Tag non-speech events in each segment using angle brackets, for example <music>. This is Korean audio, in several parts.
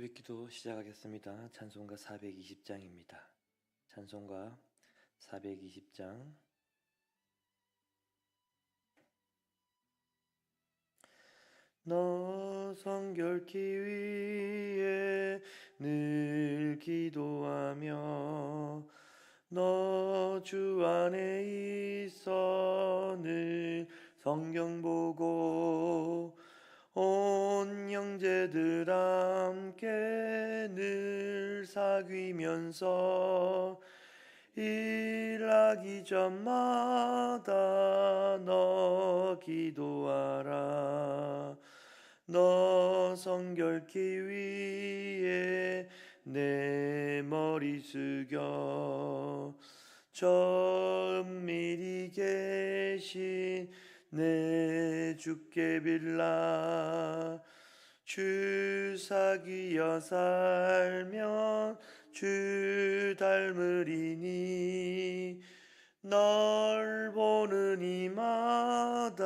새벽기도 시작하겠습니다. 찬송가 420장입니다. 찬송가 420장 너 성결케 위해 늘 기도하며 너 주 안에 있어 늘 성경 보고 온 형제들 함께 늘 사귀면서 일하기 전마다 너 기도하라. 너 성결케 위해 내 머리 숙여. 저 은밀히 계신 내 주께 빌라. 주 사귀어 살면 주 닮으리니. 널 보는 이마다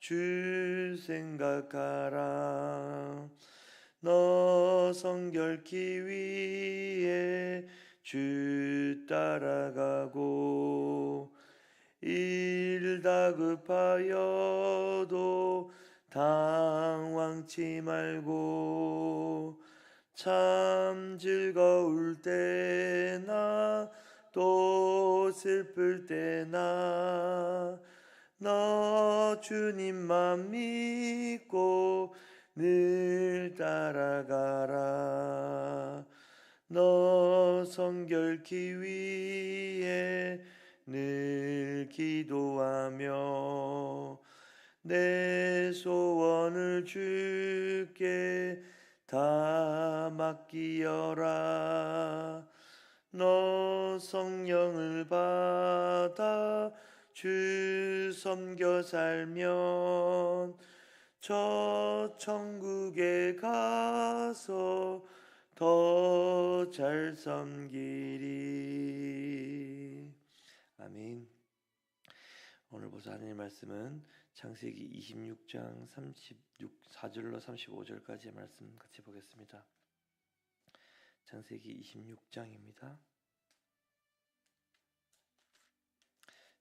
주 생각하라. 너 성결케 위해 주 따라가고 일 다급하여도 당황치 말고 참 즐거울 때나 또 슬플 때나 너 주님만 믿고 늘 따라가라. 너 성결케 위해 늘 기도하며 내 소원을 주께 다 맡기어라. 너 성령을 받아 주 섬겨 살면 저 천국에 가서 더 잘 섬기리 아멘 오늘 보사 하나님 말씀은 창세기 26장 36 4절로 35절까지의 말씀 같이 보겠습니다. 창세기 26장입니다.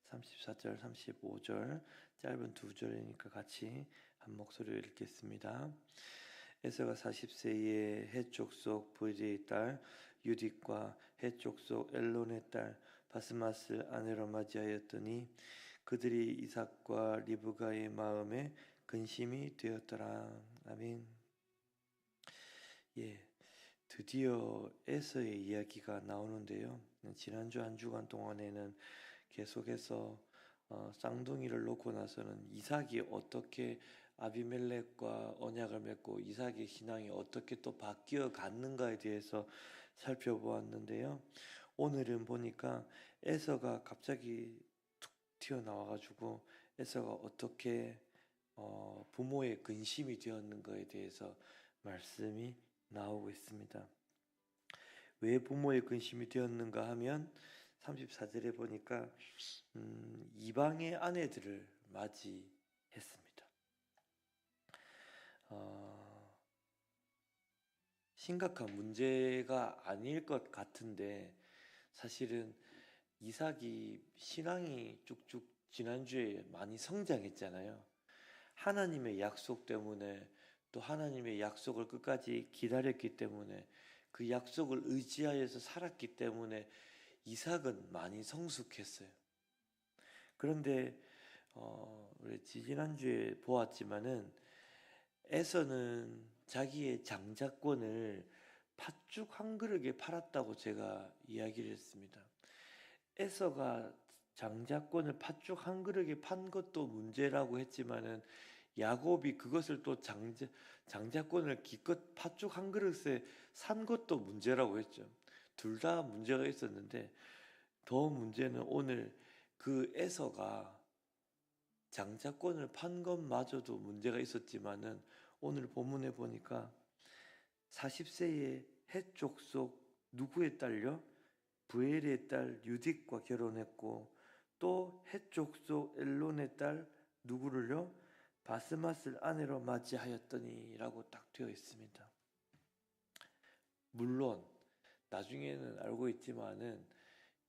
34절, 35절 짧은 두 절이니까 같이 한 목소리로 읽겠습니다. 에서가 40세에 해쪽 속 부리의 딸 유딕과 해쪽 속 엘론의 딸 바스마스를 아내로 맞이하였더니 그들이 이삭과 리브가의 마음에 근심이 되었더라. 아멘. 예, 드디어 에서의 이야기가 나오는데요. 지난주 한 주간 동안에는 계속해서 어, 쌍둥이를 놓고 나서는 이삭이 어떻게 아비멜렉과 언약을 맺고 이삭의 신앙이 어떻게 또 바뀌어 갔는가에 대해서 살펴보았는데요. 오늘은 보니까 에서가 갑자기 툭 튀어나와가지고 에서가 어떻게 어, 부모의 근심이 되었는가에 대해서 말씀이 나오고 있습니다. 왜 부모의 근심이 되었는가 하면 34절에 보니까 음, 이방의 아내들을 맞이했습니다. 어, 심각한 문제가 아닐 것 같은데 사실은 이삭이 신앙이 쭉쭉 지난주에 많이 성장했잖아요. 하나님의 약속 때문에 또 하나님의 약속을 끝까지 기다렸기 때문에 그 약속을 의지하여서 살았기 때문에 이삭은 많이 성숙했어요. 그런데 어, 우리 지난주에 보았지만은 에서는 자기의 장자권을 팥죽 한 그릇에 팔았다고 제가 이야기를 했습니다. 에서가 장자권을 팥죽 한 그릇에 판 것도 문제라고 했지만은 야곱이 그것을 또 장자, 장자권을 기껏 팥죽 한 그릇에 산 것도 문제라고 했죠. 둘 다 문제가 있었는데 더 문제는 오늘 그 에서가 장자권을 판 것마저도 문제가 있었지만은 오늘 본문에 보니까 40세의 해쪽 속 누구의 딸요? 부엘의 딸 유딕과 결혼했고 또 해쪽 속 엘론의 딸 누구를요? 바스맛을 아내로 맞이하였더니라고 딱 되어 있습니다. 물론 나중에는 알고 있지만은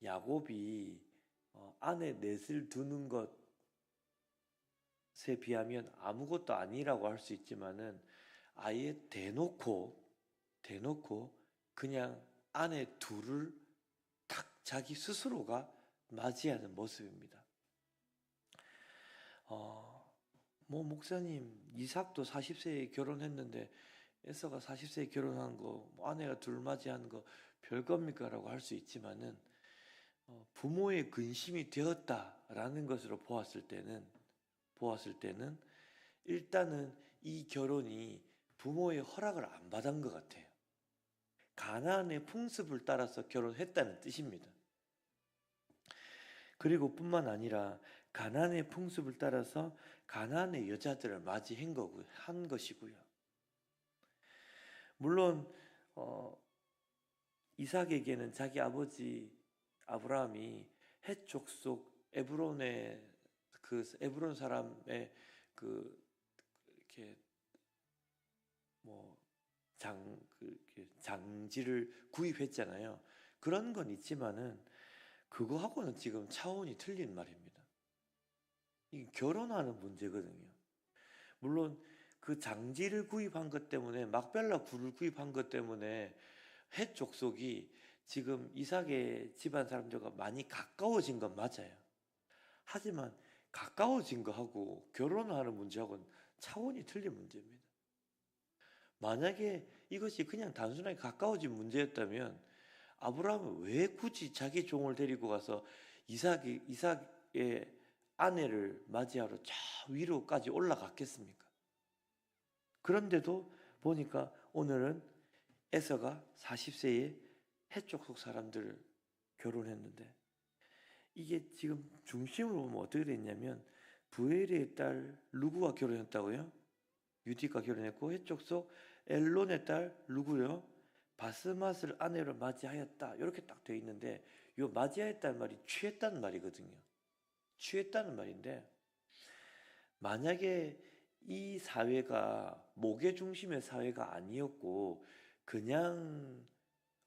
야곱이 어, 안에 넷을 두는 것에 비하면 아무것도 아니라고 할 수 있지만은 아예 대놓고 대놓고 그냥 안에 둘을 탁 자기 스스로가 맞이하는 모습입니다. 어, 뭐 목사님 이삭도 40세에 결혼했는데 에서가 40세에 결혼한 거 뭐 아내가 둘 맞이하는 거 별겁니까라고 할 수 있지만은 어, 부모의 근심이 되었다라는 것으로 보았을 때는 보았을 때는 일단은 이 결혼이 부모의 허락을 안 받은 것 같아요. 가나안의 풍습을 따라서 결혼했다는 뜻입니다. 그리고 뿐만 아니라 가나안의 풍습을 따라서 가나안의 여자들을 맞이한 거고 한 것이고요. 물론 어, 이삭에게는 자기 아버지 아브라함이 헷 족속 에브론의 그 에브론 사람의 그 이렇게 뭐장 그 장지를 구입했잖아요. 그런 건 있지만은 그거하고는 지금 차원이 틀린 말입니다. 이 결혼하는 문제거든요. 물론 그 장지를 구입한 것 때문에 막벨라 굴을 구입한 것 때문에 헷 족속이 지금 이삭의 집안 사람들과 많이 가까워진 건 맞아요. 하지만 가까워진 거하고 결혼하는 문제하고는 차원이 틀린 문제입니다. 만약에 이것이 그냥 단순하게 가까워진 문제였다면 아브라함은 왜 굳이 자기 종을 데리고 가서 이삭이, 이삭의 아내를 맞이하러 저 위로까지 올라갔겠습니까? 그런데도 보니까 오늘은 에서가 40세에 해쪽 사람들을 결혼했는데 이게 지금 중심으로 보면 어떻게 됐냐면 부엘의 딸 루구와 결혼했다고요? 유디가 결혼했고 해쪽 속 엘론의 딸 루구요 바스맛을 아내로 맞이하였다 이렇게 딱 되어 있는데 이 맞이하였다는 말이 취했다는 말이거든요. 취했다는 말인데 만약에 이 사회가 목의 중심의 사회가 아니었고 그냥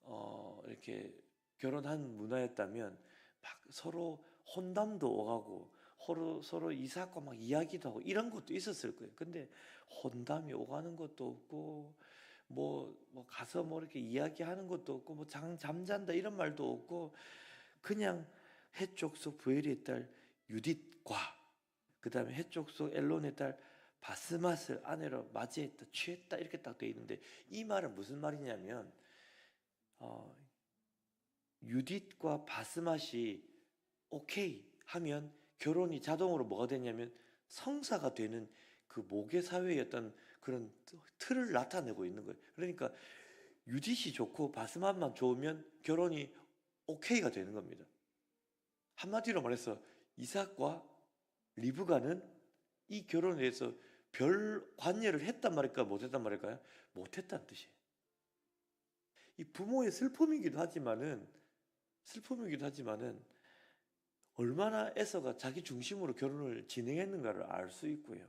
어 이렇게 결혼한 문화였다면 막 서로 혼담도 오가고 서로 서로 이삭과 막 이야기도 하고 이런 것도 있었을 거예요. 근데 혼담이 오가는 것도 없고 뭐, 뭐 가서 뭐 이렇게 이야기하는 것도 없고 뭐 장, 잠잔다 이런 말도 없고 그냥 해쪽 속 부엘의 딸 유딧과 그 다음에 해쪽 속 엘론의 딸 바스맛을 아내로 맞이했다 취했다 이렇게 딱 돼 있는데 이 말은 무슨 말이냐면 어, 유딧과 바스맛이 오케이 하면 결혼이 자동으로 뭐가 되냐면 성사가 되는 그 모계 사회의 어떤 그런 틀을 나타내고 있는 거예요. 그러니까 유짓이 좋고 바스맛만 좋으면 결혼이 오케이가 되는 겁니다. 한마디로 말해서 이삭과 리브가는 이 결혼에 대해서 별 관여를 했단 말일까 못했단 말일까요? 못했다는 뜻이에요. 이 부모의 슬픔이기도 하지만은 슬픔이기도 하지만은 얼마나 에서가 자기 중심으로 결혼을 진행했는가를 알 수 있고요.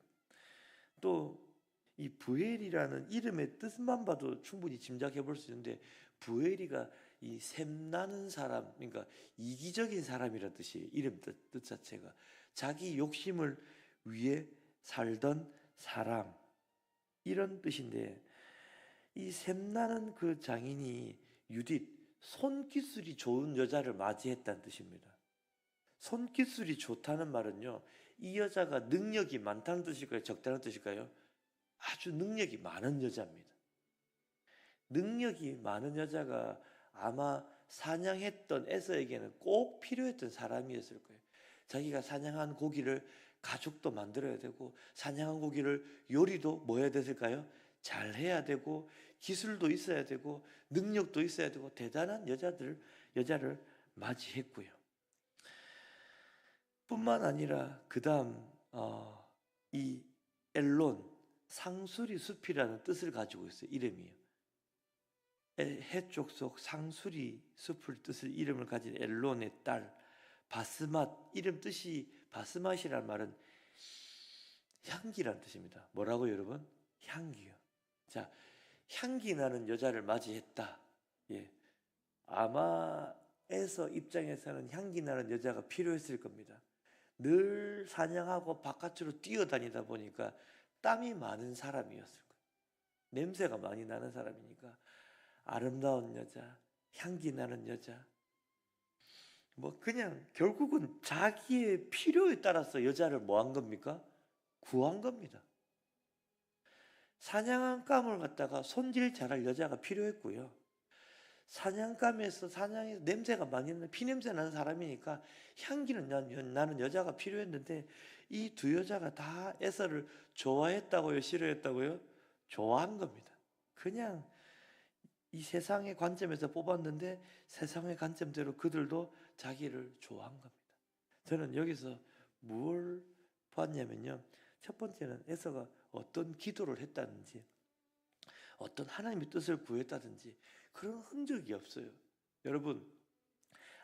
또 이 부엘이라는 이름의 뜻만 봐도 충분히 짐작해 볼 수 있는데 부엘이가 이 샘나는 사람, 그러니까 이기적인 사람이라는 뜻이 이름 뜻, 뜻 자체가 자기 욕심을 위해 살던 사람 이런 뜻인데 이 샘나는 그 장인이 유딧 손기술이 좋은 여자를 맞이했다는 뜻입니다. 손기술이 좋다는 말은요. 이 여자가 능력이 많다는 뜻일까요? 적다는 뜻일까요? 아주 능력이 많은 여자입니다. 능력이 많은 여자가 아마 사냥했던 에서에게는 꼭 필요했던 사람이었을 거예요. 자기가 사냥한 고기를 가죽도 만들어야 되고 사냥한 고기를 요리도 뭐 해야 됐을까요? 잘 해야 되고 기술도 있어야 되고 능력도 있어야 되고 대단한 여자들 여자를 맞이했고요. 뿐만 아니라 그 다음 어, 이 엘론 상수리 숲이라는 뜻을 가지고 있어요. 이름이요. 해쪽 속 상수리 숲을 뜻을 이름을 가진 엘론의 딸 바스맛 이름 뜻이 바스맛이란 말은 향기란 뜻입니다. 뭐라고 여러분? 향기요. 자, 향기 나는 여자를 맞이했다. 예. 아마 에서 입장에서는 향기 나는 여자가 필요했을 겁니다. 늘 사냥하고 바깥으로 뛰어다니다 보니까 땀이 많은 사람이었을 거예요. 냄새가 많이 나는 사람이니까 아름다운 여자, 향기 나는 여자. 뭐 그냥 결국은 자기의 필요에 따라서 여자를 뭐 한 겁니까? 구한 겁니다. 사냥한 감을 갖다가 손질 잘할 여자가 필요했고요. 사냥감에서 사냥에서 냄새가 많이 나는 피냄새 나는 사람이니까 향기는 난- 나는 여자가 필요했는데 이 두 여자가 다 에서를 좋아했다고요, 싫어했다고요? 좋아한 겁니다. 그냥 이 세상의 관점에서 뽑았는데 세상의 관점대로 그들도 자기를 좋아한 겁니다. 저는 여기서 뭘 봤냐면요. 첫 번째는 에서가 어떤 기도를 했다든지 어떤 하나님의 뜻을 구했다든지 그런 흔적이 없어요. 여러분,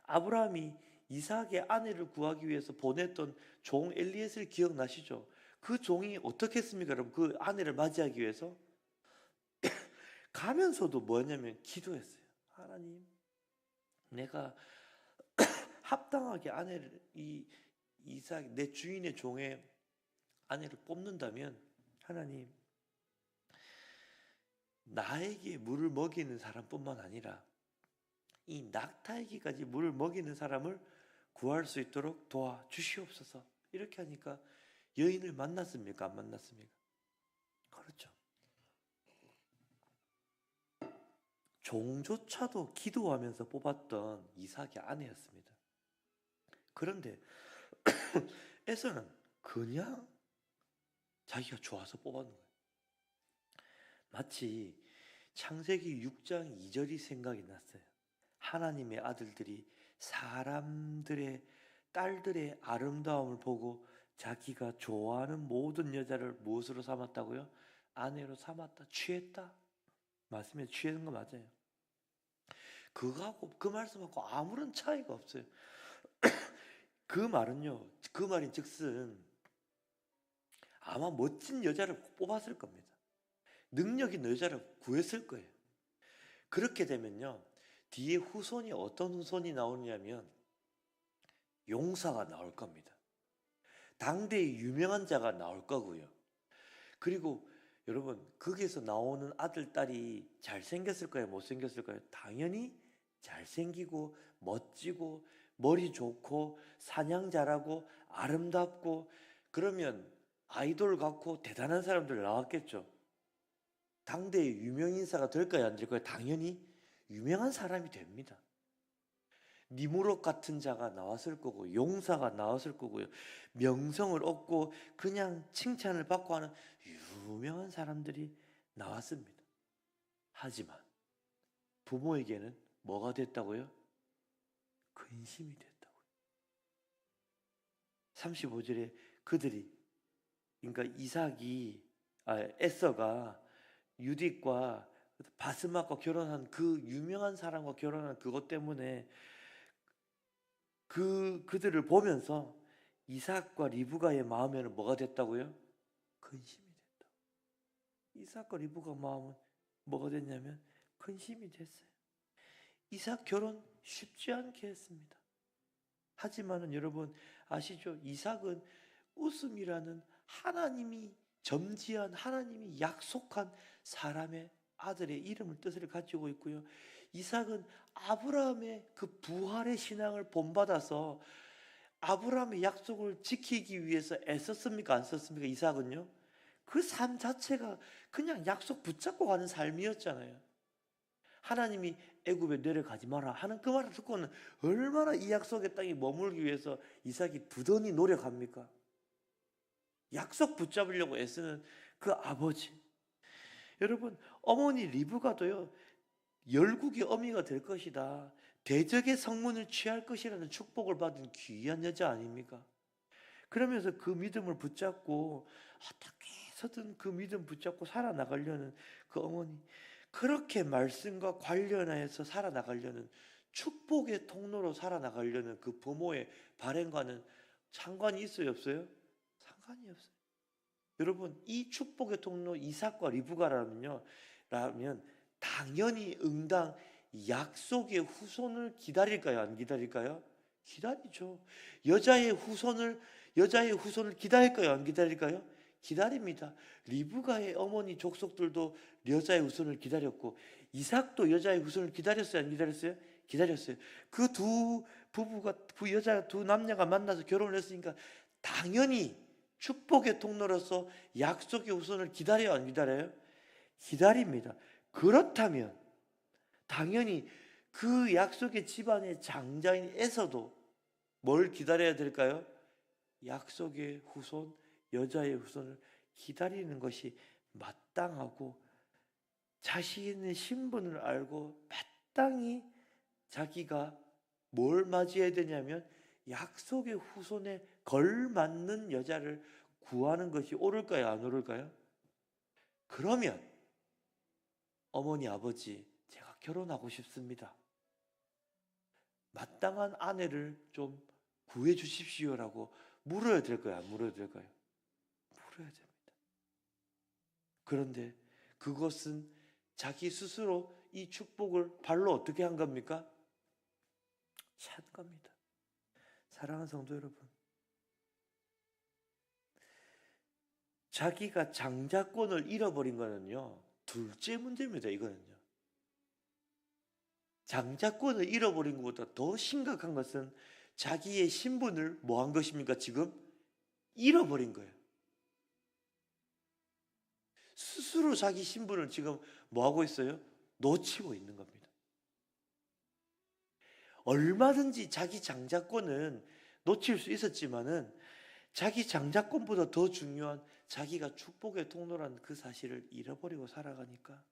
아브라함이 이삭의 아내를 구하기 위해서 보냈던 종 엘리에스를 기억나시죠? 그 종이 어떻게 했습니까, 여러분? 그 아내를 맞이하기 위해서 <coughs> 가면서도 뭐냐면 기도했어요. 하나님, 내가 <coughs> 합당하게 아내를 이 이삭 내 주인의 종의 아내를 뽑는다면 하나님 나에게 물을 먹이는 사람뿐만 아니라 이 낙타에게까지 물을 먹이는 사람을 구할 수 있도록 도와 주시옵소서. 이렇게 하니까 여인을 만났습니까? 안 만났습니까? 그렇죠. 종조차도 기도하면서 뽑았던 이삭의 아내였습니다. 그런데 <coughs> 에서는 그냥 자기가 좋아서 뽑았는 거예요. 마치 창세기 6장 2절이 생각이 났어요. 하나님의 아들들이 사람들의 딸들의 아름다움을 보고 자기가 좋아하는 모든 여자를 무엇으로 삼았다고요? 아내로 삼았다, 취했다. 말씀에 취하는 거 맞아요. 그거하고 그 말씀하고 아무런 차이가 없어요. <clears throat> 그 말은요, 그 말인 즉슨 아마 멋진 여자를 뽑았을 겁니다. 능력 있는 여자를 구했을 거예요. 그렇게 되면요, 뒤에 후손이 어떤 후손이 나오냐면 용사가 나올 겁니다. 당대의 유명한 자가 나올 거고요. 그리고 여러분 거기에서 나오는 아들 딸이 잘생겼을 거예요, 못생겼을 거예요? 당연히 잘생기고 멋지고 머리 좋고 사냥 잘하고 아름답고 그러면 아이돌 같고 대단한 사람들 나왔겠죠. 당대의 유명 인사가 될까요, 안 될까요? 당연히 유명한 사람이 됩니다. 니무롯 같은 자가 나왔을 거고 용사가 나왔을 거고요. 명성을 얻고 그냥 칭찬을 받고 하는 유명한 사람들이 나왔습니다. 하지만 부모에게는 뭐가 됐다고요? 근심이 됐다고요. 35절에 그들이 그러니까 이삭이 아, 에서가 유딕과 바스막과 결혼한 그 유명한 사람과 결혼한 그것 때문에 그 그들을 보면서 이삭과 리브가의 마음에는 뭐가 됐다고요? 근심이 됐다. 이삭과 리브가 마음은 뭐가 됐냐면 근심이 됐어요. 이삭 결혼 쉽지 않게 했습니다. 하지만은 여러분 아시죠? 이삭은 웃음이라는 하나님이 점지한 하나님이 약속한 사람의 아들의 이름을 뜻을 가지고 있고요. 이삭은 아브라함의 그 부활의 신앙을 본받아서 아브라함의 약속을 지키기 위해서 애썼습니까? 안 썼습니까? 이삭은요. 그 삶 자체가 그냥 약속 붙잡고 가는 삶이었잖아요. 하나님이 애굽에 내려가지 마라 하는 그 말을 듣고는 얼마나 이 약속의 땅에 머물기 위해서 이삭이 부단히 노력합니까? 약속 붙잡으려고 애쓰는 그 아버지. 여러분, 어머니 리브가도요, 열국의 어미가 될 것이다. 대적의 성문을 취할 것이라는 축복을 받은 귀한 여자 아닙니까? 그러면서 그 믿음을 붙잡고 어떻게 해서든 그 믿음 붙잡고 살아나가려는 그 어머니. 그렇게 말씀과 관련해서 살아나가려는 축복의 통로로 살아나가려는 그 부모의 발행과는 상관이 있어요, 없어요? 상관이 없어요. 여러분, 이 축복의 통로 이삭과 리브가라면요, 라면 당연히 응당 약속의 후손을 기다릴까요? 안 기다릴까요? 기다리죠. 여자의 후손을 여자의 후손을 기다릴까요? 안 기다릴까요? 기다립니다. 리브가의 어머니 족속들도 여자의 후손을 기다렸고 이삭도 여자의 후손을 기다렸어요? 안 기다렸어요? 기다렸어요. 그 두 부부가 두 여자 두 남녀가 만나서 결혼을 했으니까 당연히 축복의 통로로서 약속의 후손을 기다려요? 안 기다려요? 기다립니다. 그렇다면 당연히 그 약속의 집안의 장자인 에서도 뭘 기다려야 될까요? 약속의 후손, 여자의 후손을 기다리는 것이 마땅하고 자신의 신분을 알고 마땅히 자기가 뭘 맞이해야 되냐면 약속의 후손에 걸맞는 여자를 구하는 것이 옳을까요? 안 옳을까요? 그러면 어머니 아버지 제가 결혼하고 싶습니다. 마땅한 아내를 좀 구해 주십시오라고 물어야 될까요? 안 물어야 될까요? 물어야 됩니다. 그런데 그것은 자기 스스로 이 축복을 발로 어떻게 한 겁니까? 찬 겁니다. 사랑하는 성도 여러분. 자기가 장자권을 잃어버린 거는요, 둘째 문제입니다, 이거는요. 장자권을 잃어버린 것보다 더 심각한 것은 자기의 신분을 뭐 한 것입니까, 지금? 잃어버린 거예요. 스스로 자기 신분을 지금 뭐 하고 있어요? 놓치고 있는 겁니다. 얼마든지 자기 장자권은 놓칠 수 있었지만은 자기 장자권보다 더 중요한 자기가 축복의 통로라는 그 사실을 잃어버리고 살아가니까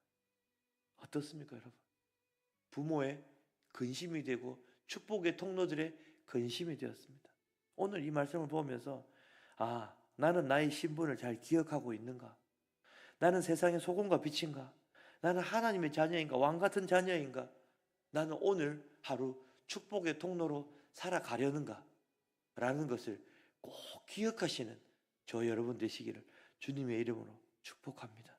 어떻습니까, 여러분? 부모의 근심이 되고 축복의 통로들의 근심이 되었습니다. 오늘 이 말씀을 보면서 아, 나는 나의 신분을 잘 기억하고 있는가? 나는 세상의 소금과 빛인가? 나는 하나님의 자녀인가? 왕 같은 자녀인가? 나는 오늘 하루 축복의 통로로 살아가려는가? 라는 것을 꼭 기억하시는 저 여러분 되시기를 주님의 이름으로 축복합니다.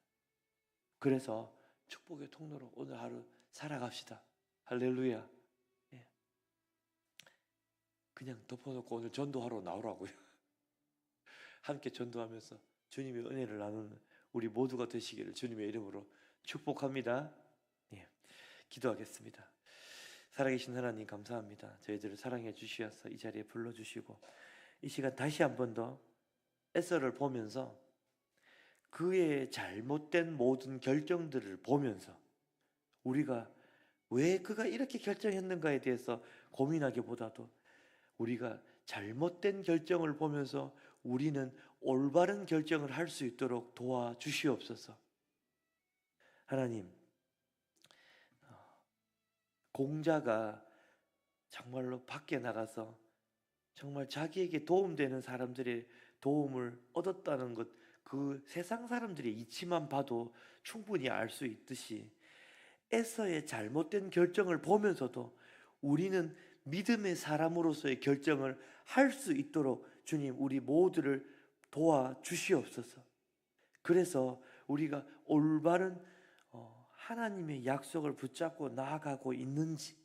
그래서 축복의 통로로 오늘 하루 살아갑시다. 할렐루야. 예. 그냥 덮어놓고 오늘 전도하러 나오라고요. <laughs> 함께 전도하면서 주님의 은혜를 나누는 우리 모두가 되시기를 주님의 이름으로 축복합니다. 예. 기도하겠습니다. 살아계신 하나님 감사합니다. 저희들을 사랑해 주시어서 이 자리에 불러주시고 이 시간 다시 한 번 더 에서를 보면서 그의 잘못된 모든 결정들을 보면서 우리가 왜 그가 이렇게 결정했는가에 대해서 고민하기보다도 우리가 잘못된 결정을 보면서 우리는 올바른 결정을 할 수 있도록 도와주시옵소서. 하나님, 어, 공자가 정말로 밖에 나가서 정말 자기에게 도움되는 사람들의 도움을 얻었다는 것, 그 세상 사람들의 이치만 봐도 충분히 알 수 있듯이 에서의 잘못된 결정을 보면서도 우리는 믿음의 사람으로서의 결정을 할 수 있도록 주님 우리 모두를 도와 주시옵소서. 그래서 우리가 올바른 어, 하나님의 약속을 붙잡고 나아가고 있는지,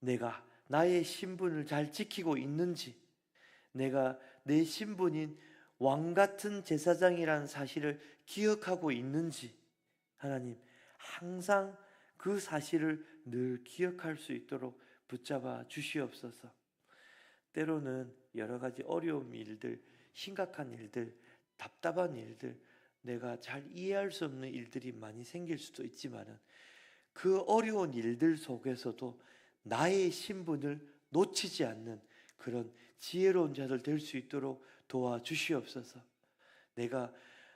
내가 나의 신분을 잘 지키고 있는지, 내가 내 신분인 왕 같은 제사장이라는 사실을 기억하고 있는지, 하나님, 항상 그 사실을 늘 기억할 수 있도록 붙잡아 주시옵소서. 때로는 여러 가지 어려운 일들, 심각한 일들, 답답한 일들, 내가 잘 이해할 수 없는 일들이 많이 생길 수도 있지만은 그 어려운 일들 속에서도 나의 신분을 놓치지 않는 그런 지혜로운 자들 될 수 있도록 도와주시옵소서. 내가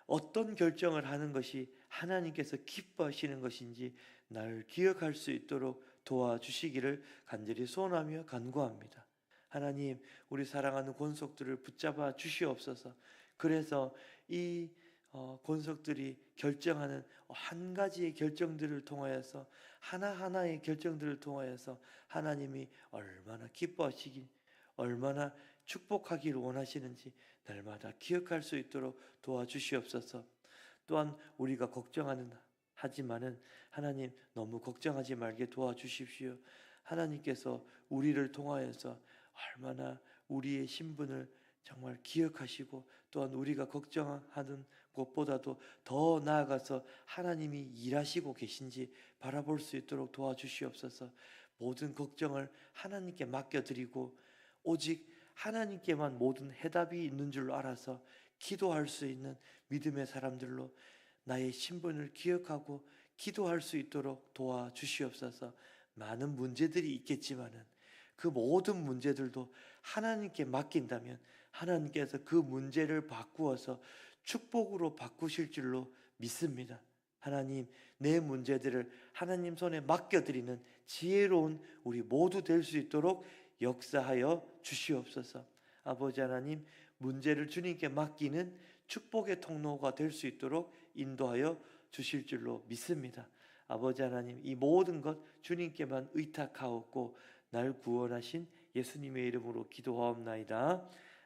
어떤 결정을 하는 것이 하나님께서 기뻐하시는 것인지 날 기억할 수 있도록 도와주시기를 간절히 소원하며 간구합니다. 하나님, 우리 사랑하는 권속들을 붙잡아 주시옵소서. 그래서 이 어, 권속들이 결정하는 한 가지의 결정들을 통하여서 하나하나의 결정들을 통하여서 하나님이 얼마나 기뻐하시기, 얼마나 축복하기를 원하시는지 날마다 기억할 수 있도록 도와주시옵소서. 또한 우리가 걱정하는 하지만은 하나님 너무 걱정하지 말게 도와주십시오. 하나님께서 우리를 통하여서 얼마나 우리의 신분을 정말 기억하시고 또한 우리가 걱정하는 것보다도 더 나아가서 하나님이 일하시고 계신지 바라볼 수 있도록 도와주시옵소서. 모든 걱정을 하나님께 맡겨드리고 오직 하나님께만 모든 해답이 있는 줄 알아서 기도할 수 있는 믿음의 사람들로 나의 신분을 기억하고 기도할 수 있도록 도와주시옵소서. 많은 문제들이 있겠지만은 그 모든 문제들도 하나님께 맡긴다면 하나님께서 그 문제를 바꾸어서 축복으로 바꾸실 줄로 믿습니다. 하나님, 내 문제들을 하나님 손에 맡겨드리는 지혜로운 우리 모두 될 수 있도록 역사하여 주시옵소서. 아버지 하나님, 문제를 주님께 맡기는 축복의 통로가 될 수 있도록 인도하여 주실 줄로 믿습니다. 아버지 하나님, 이 모든 것 주님께만 의탁하옵고 날 구원하신 예수님의 이름으로 기도하옵나이다.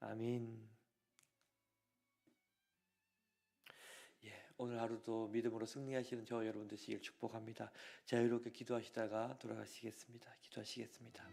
아멘. 예, 오늘 하루도 믿음으로 승리하시는 저 여러분 되시길 축복합니다. 자유롭게 기도하시다가 돌아가시겠습니다. 기도하시겠습니다.